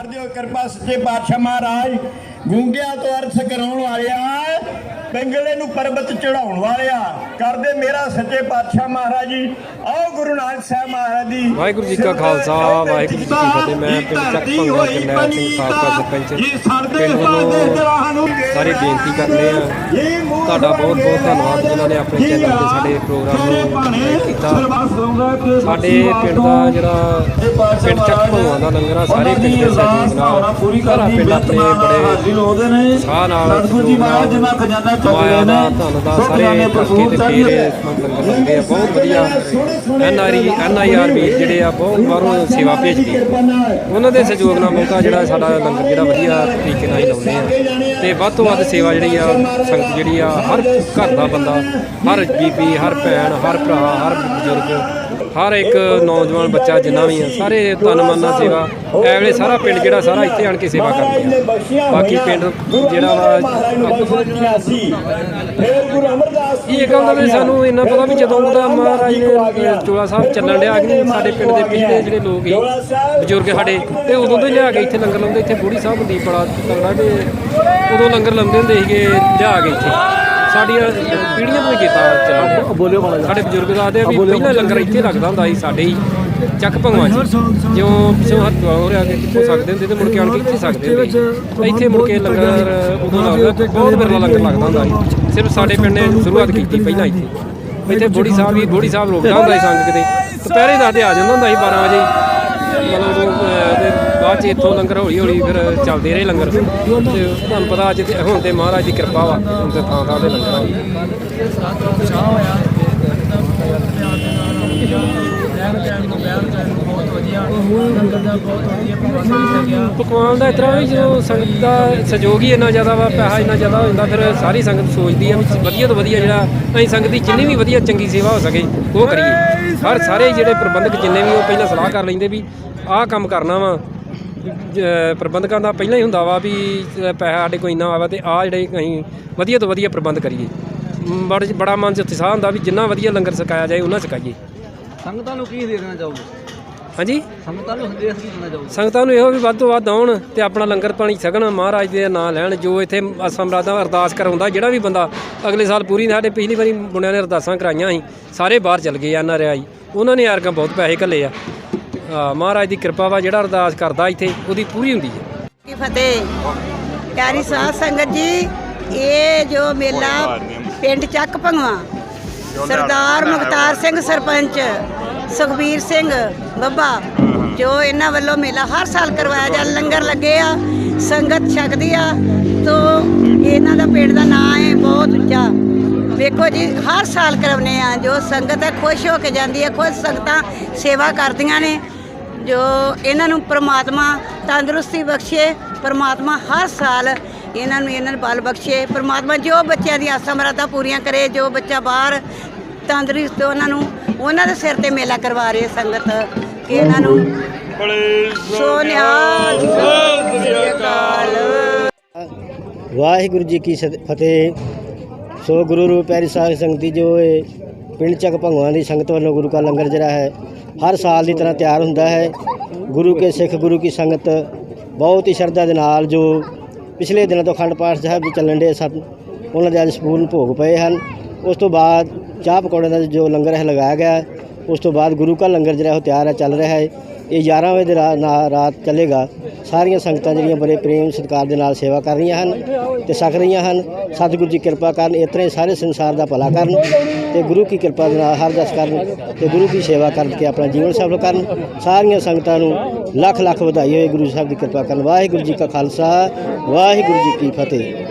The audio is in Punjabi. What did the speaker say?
ਕਰ ਦਿਓ ਕਿਰਪਾ ਸੱਚੇ ਪਾਤਸ਼ਾਹ ਮਹਾਰਾਜ। ਗੁੰਗਿਆਂ ਤੋਂ ਅਰਥ ਕਰਾਉਣ ਵਾਲਿਆ ਪਿੰਗਲੇ ਨੂੰ ਪਰਬਤ ਚੜਾਉਣ ਵਾਲਿਆ ਕਰਦੇ ਮੇਰਾ ਸੱਚੇ ਪਾਤਸ਼ਾਹ ਮਹਾਰਾਜ ਜੀ। ਆਓ ਗੁਰੂ ਨਾਨਕ ਸਾਹਿਬ ਮਹਾਰਾਜ ਦੀ ਵਾਹਿਗੁਰੂ ਜੀ ਕਾ ਖਾਲਸਾ, ਵਾਹਿਗੁਰੂ ਜੀ ਕੀ ਫਤਿਹ। ਮੈਂ ਪਿੰਡ ਚੱਕ ਭੰਗਲਾ ਜਰਨੈਲ ਸਿੰਘ ਸਾਬਕਾ ਸਰਪੰਚ। ਪਿੰਡ ਵੱਲੋਂ ਸਾਰੀ ਬੇਨਤੀ ਕਰਨੇ ਆ। ਤੁਹਾਡਾ ਬਹੁਤ ਬਹੁਤ ਧੰਨਵਾਦ ਜਿਨ੍ਹਾਂ ਨੇ ਆਪਣੇ ਚੈਨਲ ਤੇ ਸਾਡੇ ਪ੍ਰੋਗਰਾਮ ਨੂੰ ਕੀਤਾ। ਸਾਡੇ ਪਿੰਡ ਦਾ ਜਿਹੜਾ ਪਿੰਡ ਚੱਕ ਭੰਗਲਾ ਦਾ ਲੰਗਰ ਆ ਸਾਰੇ ਪਿੰਡ ਦੇ ਸਹਿਯੋਗ ਨਾਲ ਸਾਰਾ ਪਿੰਡ ਆਪਣੇ ਬੜੇ ਸਾਹ ਨਾਲ ਸਹਿਯੋਗ ਨਾਲ ਮਾਇਆ ਦਾ ਧਨ ਦਾ ਸਾਰੇ ਕਰਕੇ ਤੇ ਫੇਰ ਇਹ ਲੰਗਰ ਲੱਗਦੇ ਆ ਬਹੁਤ ਵਧੀਆ N R I, N I R ਵੀਰ ਜਿਹੜੇ ਆ, ਬਹੁਤ ਬਾਹਰੋਂ ਸੇਵਾ ਭੇਜਦੇ ਆ ਉਹਨਾਂ ਦੇ ਸਹਿਯੋਗ ਨਾਲ ਬਹੁਤਾ ਜਿਹੜਾ ਸਾਡਾ ਲੰਗਰ ਜਿਹੜਾ ਵਧੀਆ ਤਰੀਕੇ ਨਾਲ ਹੀ ਲਾਉਂਦੇ ਆ। ਤੇ ਵੱਧ ਤੋਂ ਵੱਧ ਸੇਵਾ ਜਿਹੜੀ ਆ, ਸੰਗਤ ਜਿਹੜੀ ਆ, ਹਰ ਘਰ ਦਾ ਬੰਦਾ, ਹਰ ਬੀਬੀ, ਹਰ ਭੈਣ, ਹਰ ਭਰਾ, ਹਰ ਬਜ਼ੁਰਗ, ਹਰ ਇੱਕ ਨੌਜਵਾਨ ਬੱਚਾ ਜਿੰਨਾ ਵੀ ਆ, ਸਾਰੇ ਤਨ ਮਨ ਨਾਲ ਸੇਵਾ। ਐ ਵੇਲੇ ਸਾਰਾ ਪਿੰਡ ਜਿਹੜਾ, ਸਾਰਾ ਇੱਥੇ ਆਣ ਕੇ ਸੇਵਾ ਕਰਦੇ ਆ। ਬਾਕੀ ਪਿੰਡ ਜਿਹੜਾ ਵਾ ਇਹ ਗੱਲ ਦਾ ਵੀ ਸਾਨੂੰ ਇੰਨਾ ਪਤਾ ਵੀ ਜਦੋਂ ਦਾ ਮਹਾਰਾਜ ਨੇ ਚੋਲਾ ਸਾਹਿਬ ਚੱਲਣ ਡਿਆ ਕਿ ਸਾਡੇ ਪਿੰਡ ਦੇ ਪਿਛਲੇ ਜਿਹੜੇ ਲੋਕ ਸੀ ਬਜ਼ੁਰਗ ਸਾਡੇ ਤੇ ਉਦੋਂ ਤੋਂ ਹੀ ਲਿਆ ਕੇ ਇੱਥੇ ਲੰਗਰ ਲਾਉਂਦੇ ਇੱਥੇ ਬੁੜੀ ਸਾਹਿਬ ਹੁੰਦੀ ਬੜਾ ਤਗੜਾ ਕਿ ਉਦੋਂ ਲੰਗਰ ਲਾਉਂਦੇ ਹੁੰਦੇ ਸੀਗੇ ਲਿਆ ਕੇ ਇੱਥੇ। ਸਾਡੀਆਂ ਪੀੜ੍ਹੀਆਂ ਤੋਂ ਹੀ ਕੀਤਾ ਚੱਲਣ ਬੋਲਿਓ ਸਾਡੇ ਬਜ਼ੁਰਗ ਦੱਸਦੇ ਆ ਵੀ ਪਹਿਲਾਂ ਲੰਗਰ ਇੱਥੇ ਲੱਗਦਾ ਹੁੰਦਾ ਸੀ ਸਾਡੇ ਹੀ ਚੱਕ ਭੰਗਵਾ ਚ। ਜਿਉਂ ਪਿਛੋਂ ਹੱਥ ਹੋ ਰਿਹਾ ਕਿ ਕਿੱਥੋਂ ਸਕਦੇ ਹੁੰਦੇ ਤੇ ਮੁੜ ਕੇ ਆਣ ਕੇ ਇੱਥੇ ਸਕਦੇ ਹੁੰਦੇ। ਇੱਥੇ ਮੁੜ ਕੇ ਲੰਗਰ ਉਦੋਂ ਲੱਗਦਾ ਬਹੁਤ ਬਿਰਲਾ ਲੰਗਰ ਲੱਗਦਾ ਹੁੰਦਾ ਸੀ। ਸਿਰਫ ਸਾਡੇ ਪਿੰਡ ਨੇ ਸ਼ੁਰੂਆਤ ਕੀਤੀ ਪਹਿਲਾਂ ਇੱਥੇ ਇੱਥੇ ਬੋੜੀ ਸਾਹਿਬ ਵੀ, ਬੋੜੀ ਸਾਹਿਬ ਰੋਕਦਾ ਹੁੰਦਾ ਸੀ ਸੰਗ ਕਿਤੇ ਦੁਪਹਿਰੇ ਦਾ ਤੇ ਆ ਜਾਂਦਾ ਹੁੰਦਾ ਸੀ 12 ਵਜੇ। ਮਤਲਬ ਤੇ ਬਾਅਦ ਚ ਇੱਥੋਂ ਲੰਗਰ ਹੌਲੀ ਹੌਲੀ ਫਿਰ ਚੱਲਦੇ ਰਹੇ ਲੰਗਰ। ਤੇ ਤੁਹਾਨੂੰ ਪਤਾ ਅੱਜ ਤੇ ਹੁਣ ਤੇ ਮਹਾਰਾਜ ਦੀ ਕਿਰਪਾ ਵਾ, ਹੁਣ ਤੇ ਥਾਂ ਥਾਂ ਤੇ ਲੰਗਰ ਆ। ਪਕਵਾਨ ਦਾ ਇਤਰਾ ਵੀ ਜਦੋਂ ਸੰਗਤ ਦਾ ਸਹਿਯੋਗ ਹੀ ਇੰਨਾ ਜ਼ਿਆਦਾ ਵਾ ਪੈਸਾ ਇੰਨਾ ਜ਼ਿਆਦਾ ਹੋ ਜਾਂਦਾ ਫਿਰ ਸਾਰੀ ਸੰਗਤ ਸੋਚਦੀ ਆ ਵੀ ਵਧੀਆ ਤੋਂ ਵਧੀਆ ਜਿਹੜਾ ਅਸੀਂ ਸੰਗਤ ਦੀ ਜਿੰਨੀ ਵੀ ਵਧੀਆ ਚੰਗੀ ਸੇਵਾ ਹੋ ਸਕੇ ਉਹ ਕਰੀਏ। ਹਰ ਸਾਰੇ ਜਿਹੜੇ ਪ੍ਰਬੰਧਕ ਜਿੰਨੇ ਵੀ ਉਹ ਪਹਿਲਾਂ ਸਲਾਹ ਕਰ ਲੈਂਦੇ ਵੀ ਆਹ ਕੰਮ ਕਰਨਾ ਵਾ। ਪ੍ਰਬੰਧਕਾਂ ਦਾ ਪਹਿਲਾਂ ਹੀ ਹੁੰਦਾ ਵਾ ਵੀ ਪੈਸਾ ਸਾਡੇ ਕੋਲ ਇੰਨਾ ਆਵਾ ਤੇ ਆ ਜਿਹੜੇ ਅਸੀਂ ਵਧੀਆ ਤੋਂ ਵਧੀਆ ਪ੍ਰਬੰਧ ਕਰੀਏ। ਬੜ ਬੜਾ ਮਨ 'ਚ ਉਤਸ਼ਾਹ ਹੁੰਦਾ ਵੀ ਜਿੰਨਾ ਵਧੀਆ ਲੰਗਰ ਛਕਾਇਆ ਜਾਏ ਉਹਨਾਂ ਛਕਾਈਏ। ਸੰਗਤਾਂ ਨੂੰ ਕੀ ਦੇ ਦੇਣਾ ਚਾਹੋਗੇ? ਹਾਂਜੀ? ਸੰਗਤਾਂ ਨੂੰ ਸੰਦੇਸ਼ ਕੀ ਦੇਣਾ ਚਾਹੋਗੇ। ਸੰਗਤਾਂ ਨੂੰ ਇਹੋ ਵੀ ਵੱਧ ਤੋਂ ਵੱਧ ਆਉਣ ਤੇ ਆਪਣਾ ਲੰਗਰ ਪਾਣੀ ਛਕਣ ਮਹਾਰਾਜ ਦੇ ਨਾਂ ਲੈਣ ਜੋ ਇੱਥੇ ਸਮਰਾਦਾ ਅਰਦਾਸ ਕਰਾਉਂਦਾ ਜਿਹੜਾ ਵੀ ਬੰਦਾ ਅਗਲੇ ਸਾਲ ਪੂਰੀ ਸਾਡੇ ਪਿਛਲੀ ਵਾਰੀ ਮੁੰਡਿਆਂ ਨੇ ਅਰਦਾਸਾਂ ਕਰਾਈਆਂ ਸੀ ਸਾਰੇ ਬਾਹਰ ਚਲ ਗਏ ਆ ਨਾ ਰਿਆਈ ਉਹਨਾਂ ਨੇ ਯਾਰਕਾਂ ਬਹੁਤ ਪੈਸੇ ਘੱਲੇ ਆ। ਆ, ਮਹਾਰਾਜ ਦੀ ਕਿਰਪਾ ਵਾ ਜਿਹੜਾ ਅਰਦਾਸ ਕਰਦਾ ਇੱਥੇ ਉਹਦੀ ਪੂਰੀ ਹੁੰਦੀ ਹੈ ਕੀ ਫਤਿਹ। ਪਿਆਰੀ ਸਾਧ ਸੰਗਤ ਜੀ ਇਹ ਜੋ ਮੇਲਾ ਪਿੰਡ ਚੱਕ ਭੰਗਵਾ ਸਰਦਾਰ ਮੁਖਤਾਰ ਸਿੰਘ ਸਰਪੰਚ, ਸੁਖਬੀਰ ਸਿੰਘ ਬੱਬਾ, ਜੋ ਇਹਨਾਂ ਵੱਲੋਂ ਮੇਲਾ ਹਰ ਸਾਲ ਕਰਵਾਇਆ ਜਾ ਲੰਗਰ ਲੱਗੇ ਆ, ਸੰਗਤ ਛਕਦੀ ਆ, ਤੋ ਇਹਨਾਂ ਦਾ ਪਿੰਡ ਦਾ ਨਾਂ ਹੈ ਬਹੁਤ ਉੱਚਾ। ਵੇਖੋ ਜੀ, ਹਰ ਸਾਲ ਕਰਾਉਨੇ ਆ, ਜੋ ਸੰਗਤ ਹੈ ਖੁਸ਼ ਹੋ ਕੇ ਜਾਂਦੀ ਹੈ ਖੁਦ ਸੰਗਤਾਂ ਸੇਵਾ ਕਰਦੀਆਂ ਨੇ, ਜੋ ਇਹਨਾਂ ਨੂੰ ਪ੍ਰਮਾਤਮਾ ਤੰਦਰੁਸਤੀ ਬਖਸ਼ੇ, ਪ੍ਰਮਾਤਮਾ ਹਰ ਸਾਲ ਇਹਨਾਂ ਨੂੰ ਇਹਨਾਂ ਨੂੰ ਬਲ ਬਖਸ਼ੇ। ਪ੍ਰਮਾਤਮਾ ਜੋ ਬੱਚਿਆਂ ਦੀਆਂ ਆਸਾਂ ਮੁਰਾਦਾਂ ਪੂਰੀਆਂ ਕਰੇ, ਜੋ ਬੱਚਾ ਬਾਹਰ ਤੰਦਰੁਸਤ ਉਹਨਾਂ ਨੂੰ ਉਹਨਾਂ ਦੇ ਸਿਰ ਤੇ ਮੇਲਾ ਕਰਵਾ ਰਹੇ ਸੰਗਤ ਕਿ ਇਹਨਾਂ ਨੂੰ ਸੋਨਿਆ ਵਾਹਿਗੁਰੂ ਜੀ ਕੀ ਸਤ- ਫਤਿਹ। ਸੋ ਗੁਰੂ ਰੂਪ ਪਿਆਰੀ ਸਾਧ ਸੰਗਤੀ ਜੋ ਹੈ ਪਿੰਡ ਚੱਕ ਭੰਗਵਾਂ ਦੀ ਸੰਗਤ ਵੱਲੋਂ ਗੁਰੂ ਕਾ ਲੰਗਰ ਜਿਹੜਾ ਹੈ, ਹਰ ਸਾਲ ਦੀ ਤਰ੍ਹਾਂ ਤਿਆਰ ਹੁੰਦਾ ਹੈ। ਗੁਰੂ ਕੇ ਸਿੱਖ, ਗੁਰੂ ਕੀ ਸੰਗਤ ਬਹੁਤ ਹੀ ਸ਼ਰਧਾ ਦੇ ਨਾਲ ਜੋ ਪਿਛਲੇ ਦਿਨਾਂ ਤੋਂ ਅਖੰਡ ਪਾਠ ਸਾਹਿਬ ਦੇ ਚੱਲਣ ਦੇ ਸਨ। ਉਹਨਾਂ ਦੇ ਅੱਜ ਸੰਪੂਰਨ ਭੋਗ ਪਏ ਹਨ। ਉਸ ਤੋਂ ਬਾਅਦ ਚਾਹ ਪਕੌੜਿਆਂ ਦਾ ਜੋ ਲੰਗਰ ਹੈ ਲਗਾਇਆ ਗਿਆ ਉਸ ਤੋਂ ਬਾਅਦ ਗੁਰੂ ਕਾ ਲੰਗਰ ਜਿਹੜਾ ਉਹ ਤਿਆਰ ਹੈ, ਚੱਲ ਰਿਹਾ ਹੈ। ਇਹ 11 ਵਜੇ ਦੇ ਰਾਤ ਚੱਲੇਗਾ। ਸਾਰੀਆਂ ਸੰਗਤਾਂ ਜਿਹੜੀਆਂ ਬੜੇ ਪ੍ਰੇਮ ਸਤਿਕਾਰ ਦੇ ਨਾਲ ਸੇਵਾ ਕਰ ਰਹੀਆਂ ਹਨ ਤੇ ਸਕ ਰਹੀਆਂ ਹਨ। ਸਤਿਗੁਰੂ ਜੀ ਕਿਰਪਾ ਕਰਨ, ਇਸ ਤਰ੍ਹਾਂ ਹੀ ਸਾਰੇ ਸੰਸਾਰ ਦਾ ਭਲਾ ਕਰਨ ਤੇ ਗੁਰੂ ਕੀ ਕਿਰਪਾ ਦੇ ਨਾਲ ਹਰ ਦਸ ਕਰਨ ਤੇ ਗੁਰੂ ਦੀ ਸੇਵਾ ਕਰਕੇ ਆਪਣਾ ਜੀਵਨ ਸਫਲ ਕਰਨ। ਸਾਰੀਆਂ ਸੰਗਤਾਂ ਨੂੰ ਲੱਖ ਲੱਖ ਵਧਾਈ ਹੋਏ ਗੁਰੂ ਸਾਹਿਬ ਦੀ ਕਿਰਪਾ ਕਰਨ। ਵਾਹਿਗੁਰੂ ਜੀ ਕਾ ਖਾਲਸਾ, ਵਾਹਿਗੁਰੂ ਜੀ ਕੀ ਫਤਿਹ।